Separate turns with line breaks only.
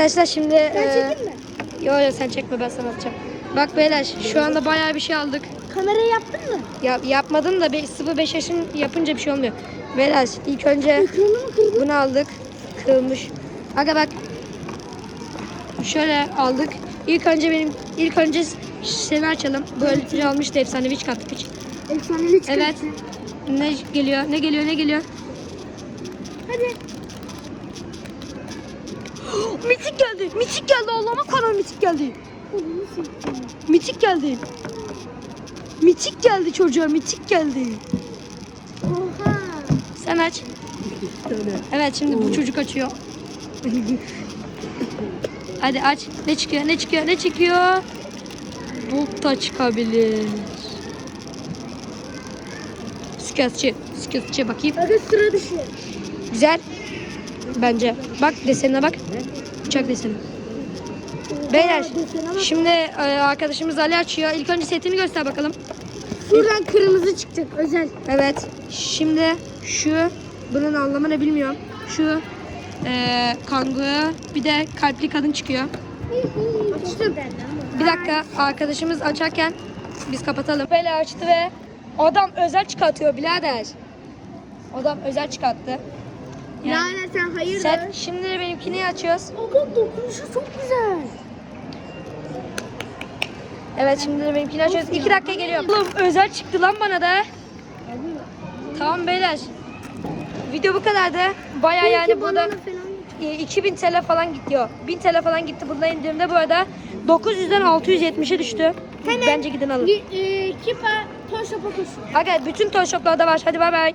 Arkadaşlar şimdi...
Ben
e,
çekeyim mi?
Yo yo sen çekme ben sana atacağım. Bak beyler şu anda bayağı bir şey aldık.
Kamerayı yaptın mı?
Ya, yapmadım da bir 0-5 yaşın yapınca bir şey olmuyor. Beyler ilk önce bunu aldık. Kırılmış. Aga bak. Şöyle aldık. İlk önce benim ilk önce seni açalım. Bu ölütürü almıştı efsanevi çıkarttık hiç.
Efsanevi çıkarttın.
Evet. Ne geliyor? Ne geliyor? Ne geliyor?
Hadi.
Mitik geldi. Mitik geldi. Allah'ıma kadar mitik geldi. Mitik geldi. Mitik geldi çocuğa. Mitik geldi.
Oha.
Sen aç. Evet şimdi bu çocuk açıyor. Hadi aç. Ne çıkıyor? Ne çıkıyor? Ne çıkıyor? Bolt da çıkabilir. Sketch'i. Sketch'e bakayım.
Hadi sıra dışı.
Güzel. Bence. Bak desenine bak. Uçak deseni. Beyler şimdi e, arkadaşımız Ali açıyor. İlk önce setini göster bakalım.
Şuradan kırmızı çıkacak özel.
Evet. Şimdi şu bunun anlamı ne bilmiyorum. Şu e, kanguru bir de kalpli kadın çıkıyor.
Açtım.
Bir dakika arkadaşımız açarken biz kapatalım. Böyle açtı ve adam özel çıkartıyor birader. Adam özel çıkarttı. Yani
Yani sen hayırdır?
sen şimdi de benimkini açıyoruz.
Oğlum dokunuşu çok güzel.
Evet şimdi de benimkini açıyoruz. İki dakika geliyorum. Oğlum özel çıktı lan bana da. Tamam beyler. Video bu kadardı. Baya yani burada e, 2000 TL falan gidiyor. 1000 TL falan gitti bunda indirimde bu arada 900'den 670'e düştü. Bence gidin alın.
e, Kipa Toy Shop'a koşun.
Aga bütün toy shoplarda var. Hadi bay bay.